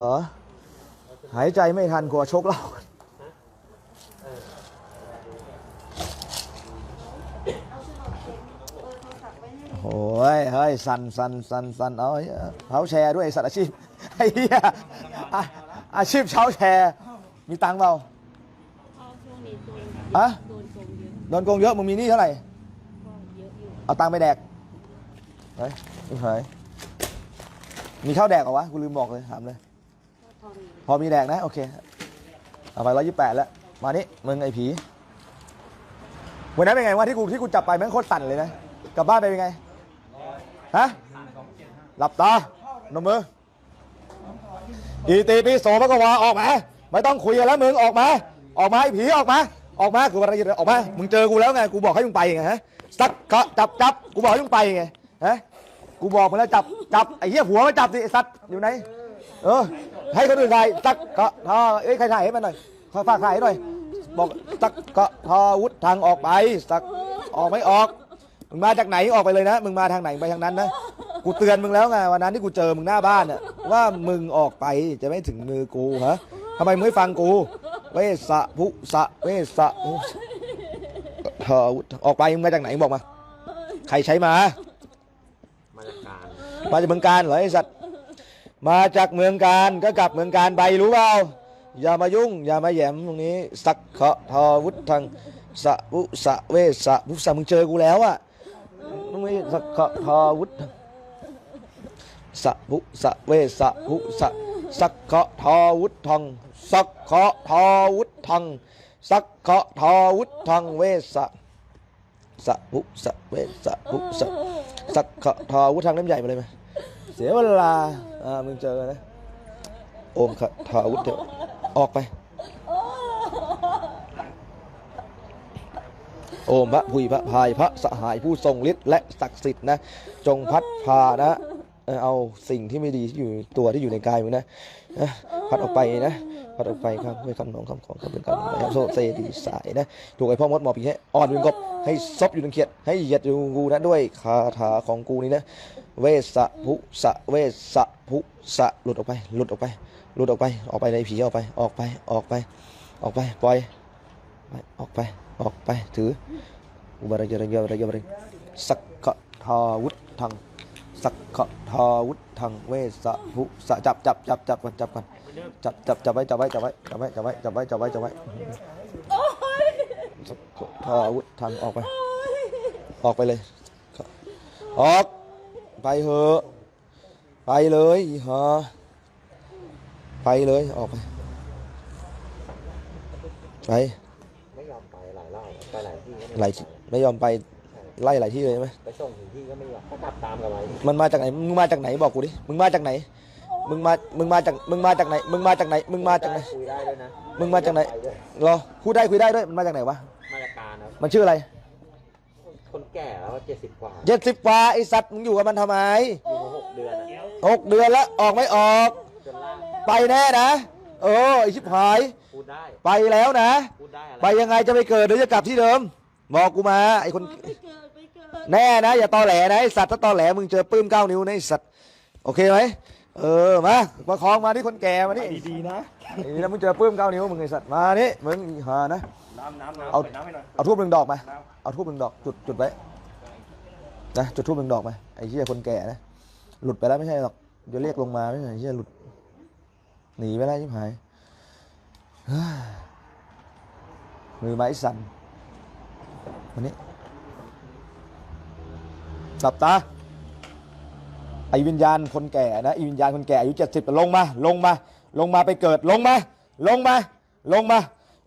เหรอหายใจไม่ทันกลัวชกเหล่าโอ้ยเฮ้ยสันสันสันสันเอาเท้าแชร์ด้วยสัตว์อาชีพไอ้เหี้ยอาชีพเช้าแชร์มีตังค์เปล่าเพราอะโดนโกงเยอะโดนโกงเยอะมึงมีหนี้เท่าไหร่เอาตังค์ไปแดกเฮ้ยไม่หายมีข้าวแดกเหรอวะกูลืมบอกเลยถามเลย พอมีแดกนะโอเคเอาไปร้อยยี่แปดแล้วมานี่มึงไอ้ผีวันนั้นเป็นไงวะที่กูที่กูจับไปแม่งโคตรสั่นเลยนะกลับบ้านไปเป็นไงฮะหลับตานมมืออีตีปีโสพระกวาออกมาไม่ต้องคุยกันแล้วมึงออกมา ออกมาไอ้ผีออกมา ออกมากูอะไรออกมามึงเจอกูแล้วไงกูบอกให้มึงไปไงฮะสักกะจับจับกูบอกให้มึงไปไงฮะกูบอกมาแล้วจับจับไอ้เหี้ยหัวมาจับสิไอ้สัตว์อยู่ไหน เออ ให้คนอื่นถ่ายสักกะทอเอ้ยใครถ่ายให้มันหน่อยขอฝากถ่ายให้หน่อย บอกสักกะทอวุฒทางออกไปสักออกไม่ออกมึงมาจากไหนออกไปเลยนะมึงมาทางไหนไปทางนั้นนะกูเตือนมึงแล้วไงวันนั้นที่กูเจอมึงหน้าบ้านน่ะว่ามึงออกไปจะไม่ถึงมือกูฮะทำไมมึงไม่ฟังกูเวสะภุสะเวสะภุทอวุฒออกไปมึงมาจากไหนบอกมา ใครใช้มา มาจากการมาจากเมืองการเหรอไอ้สัตว์ มาจากเมืองการก็กลับเมืองการไปรู้เปล่าอย่ามายุ่ง อย่ามาแหยมตรงนี้ สักเคาะทอวุฒทังสะพุสะเวสะพุสะมึงเจอกูแล้วอะมึงไม่สักเคาะทอวุฒสะพุสะเวสะพุสะสักเคาะทอวุฒทังสักเคาะทอวุฒทังสักเคาะทอวุฒทังเวสะสะพุสะเวสะพุสะสักขะทอวุฒทางเล่มใหญ่มาเลยไหม เสียเวลา อ่า มึงเจอนะ โอมขะทอวุฒเถอะออกไป โอมพระพุยพระพายพระสหายผู้ทรงฤทธิ์และศักดิ์สิทธิ์นะ จงพัดพานะ เอาสิ่งที่ไม่ดีที่อยู่ตัวที่อยู่ในกายมึงนะ พัดออกไปนะ พัดออกไปครับไม่คำนองคำของคำเป็นคำนะครับโซเซดีสายนะถูกไอ้พ่อมดหมอปีให้อ่อนเป็นกบให้ซบอยู่ตรงเขียดให้เหยียดอยู่กูนะด้วยคาถาของกูนี่นะเวสะภุสะเวสะภุสะหลุดออกไป หลุดออกไป หลุดออกไป ออกไปในผีออกไป ออกไป ออกไป ออกไป ปล่อยไปออกไป ออกไป ถืออุบาระยะระยะระยะระยะสักกะทาวุฒทัง สักกะทาวุฒังเวสะภุสะจับจับจับจับกันจับกันจับจับจับไว้จับไว้จับไว้จับไว้จับไว้จับไว้จับไว้จับไว้สักกะทาวุฒังออกไป ออกไปเลย ออก ไปเถอะไปเลยฮะไปเลยออกไปไปไม่ยอมไปหลายรอบไปหลายที่ไม่ยอมไป ไล่หลายที่เลยใช่ไหมไปส่งถึงที่ก็ไม่ยอมก็ขับตามกลับมาอีกมันมาจากไหนมึงมาจากไหนบอกกูดิมึงมาจากไหน มึงมามึงมาจากมึงมาจากไหน มึงมาจากไหนมึงมาจากไหน คุยได้ด้วยนะมึงมาจากไหน ปด้วยรอพูดได้คุยได้ด้วยมันมาจากไหนวะมาจากการครับมันชื่ออะไรคนแก่แล้วเจ็ดสิบกว่าเจ็ดสิบกว่าไอสัตว์มึงอยู่กับมันทำไมอยู่มาหกเดือนนะหกเดือนแล้วออกไม่ออก จนล่างไปแน่นะเออไอชิบหายพูดได้ไปแล้วนะ พูดได้อะไรไปยังไงจะไปเกิดหรือจะกลับที่เดิม บอกกูมาไอคนไปเกิดไปเกิด แน่นะ อย่าตอแหลนะไอสัตว์ถ้าตอแหลมึงเจอปื้มเก้านิ้วนะไอสัตว์โอเคไหมเออมาประคองมาที่คนแก่มานี่ดีๆนะนี่นะมึงเจอปื้มเก้านิ้วมึงไอสัตว์มานี่มึงหานะน้ำน้ำน้ำเอาน้ำให้หน่อยเอาทูบหนึ่งดอกมาเอาทูบหนึ่งดอกจุดจุดไว้นะจุดทูบหนึ่งดอกมาไอ้เหี้ยคนแก่นะหลุดไปแล้วไม่ใช่หรอกเดี๋ยวเรียกลงมาไม่ใช่ไอ้เหี้ยหลุดหนีไปแล้วชิบหายเฮ้ยมือไม้สั่นวันนี้ หลับตาไอวิญญาณคนแก่นะไอวิญญาณคนแก่อายุเจ็ดสิบลงมา ลงมา ลงมาไปเกิดลงมา ลงมา ลงมา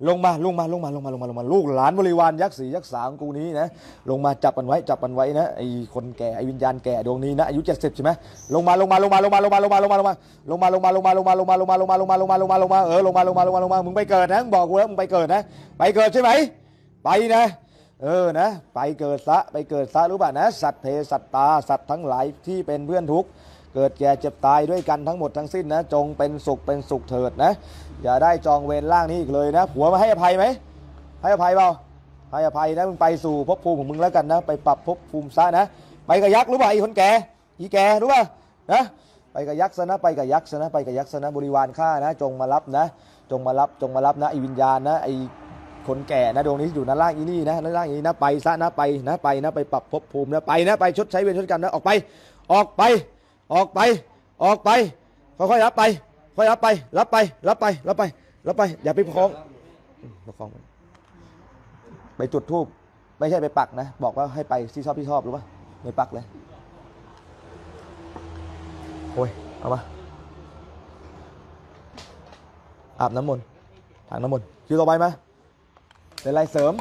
ลงมา ลงมา ลงมา ลงมา ลงมา ลงมา ลูกหลานบริวารยักษ์สียักษ์สามกูนี้นะ ลงมาจับมันไว้ จับมันไว้นะ ไอคนแก่ ไอวิญญาณแก่ดวงนี้นะ อายุเจ็ดสิบใช่ไหมลงมา ลงมา ลงมา ลงมา ลงมา ลงมา ลงมา ลงมา ลงมา ลงมา ลงมา ลงมา ลงมา ลงมา ลงมา ลงมา ลงมา ลงมาลงมาเออ ลงมา ลงมา ลงมา ลงมา มึงไปเกิดนะมึงบอกกูแล้ว มึงไปเกิดนะ ไปเกิดใช่ไหมไปนะ เออนะ ไปเกิดซะไปเกิดซะรู้ป่ะนะ สัตว์เพสัตตา สัตว์ทั้งหลายที่เป็นเพื่อนทุกข์เกิดแก่เจ็บตายด้วยกันทั้งหมดทั้งสิ้นนะ จงเป็นสุขเป็นสุขเถิดนะ อย่าได้จองเวรล่างนี้อีกเลยนะผัวมาให้อภัยไหมให้อภัยเปล่าให้อภัยนะมึงไปสู่ภพภูมิของมึงแล้วกันนะ ไปปรับภพภูมิซะนะไปกับยักษ์รู้ป่ะไอ้คนแก่อีแก่รู้ป่ะนะไปกับยักษ์ซะนะไปกับยักษ์ซะนะไปกับยักษ์ซะนะบริวารข้านะ จงมารับนะ จงมารับจงมารับนะไอ้วิญญาณนะไอ คนแก่นะดวงนี้อยู่ด้านล่างอีนี่นะด้านล่างอีนี่นะไปซะนะไปนะไปนะไปปรับภพภูมินะไปนะไปชดใช้เวรชดกรรมนะออกไป ออกไปออกไปออกไปค่อยๆรับไป ค่อยรับไป รับไป รับไป รับไป รับไป อย่าไปประคองประคอง ไปจุดทูบไม่ใช่ไปปักนะ บอกว่าให้ไปที่ชอบที่ชอบรู้ป่ะไม่ปักเลยโอ้ย เอามา อาบน้ำมนต์ทางน้ำมนต์คิวต่อไปมา เป็นไรเสริม